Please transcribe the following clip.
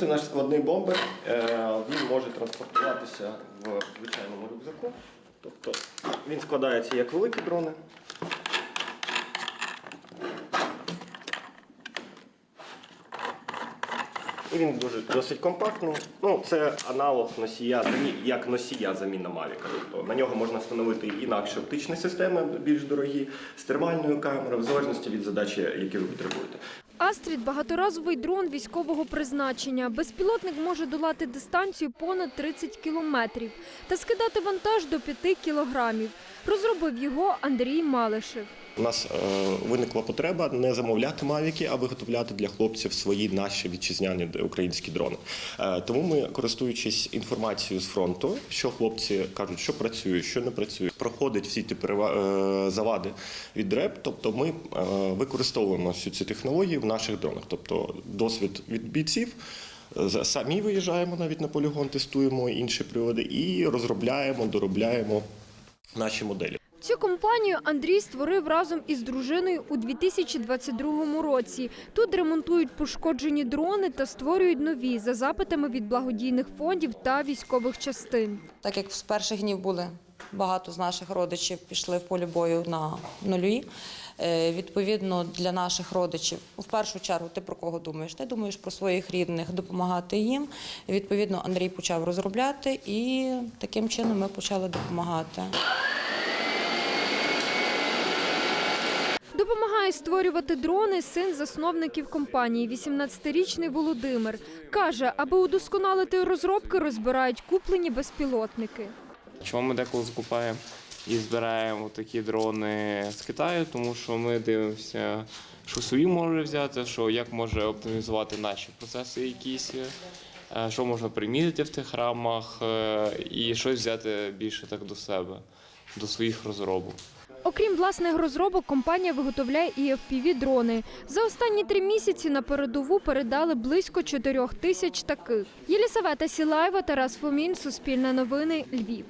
Це наш складний бомбер. Е, Він може транспортуватися в звичайному рюкзаку. Тобто він складається як великі дрони. І він дуже досить компактний. Ну, це аналог носія, як носія заміна Mavic. Тобто на нього можна встановити інакші оптичні системи, більш дорогі, з термальною камерою, в залежності від задачі, які ви потребуєте. Астрід багаторазовий дрон військового призначення. Безпілотник може долати дистанцію понад 30 кілометрів та скидати вантаж до 5 кілограмів. Розробив його Андрій Малишев. У нас е, виникла потреба не замовляти мавіки, а виготовляти для хлопців свої наші вітчизняні українські дрони. Е, тому ми, користуючись інформацією з фронту, що хлопці кажуть, що працює, що не працює, проходить всі ті е, завади від РЕП. Тобто ми використовуємо всю цю технологію в наших дронах. Тобто досвід від бійців. Самі виїжджаємо навіть на полігон, тестуємо інші прилади і розробляємо, доробляємо наші моделі. Цю компанію Андрій створив разом із дружиною у 2022 році. Тут ремонтують пошкоджені дрони та створюють нові за запитами від благодійних фондів та військових частин. Так як з перших днів були багато з наших родичів пішли в полі бою на нулі. е, Відповідно, для наших родичів, в першу чергу, ти про кого думаєш? Ти думаєш про своїх рідних, допомагати їм. Відповідно, Андрій почав розробляти, і таким чином ми почали допомагати. Допомагає створювати дрони син засновників компанії, 18-річний Володимир. Каже, аби удосконалити розробки, розбирають куплені безпілотники. Чому ми деколи закупаємо і збираємо такі дрони з Китаю, тому що ми дивимося, що свої може взяти, що як може оптимізувати наші процеси якісь, е, що можна приміряти в тих рамах, е, і щось взяти більше так до себе, до своїх розробок. Окрім власних розробок, компанія виготовляє і FPV-дрони. За останні три місяці на передову передали близько чотирьох тисяч таких. Єлісавета Сілаєва, Тарас Фомін, Суспільне новини, Львів.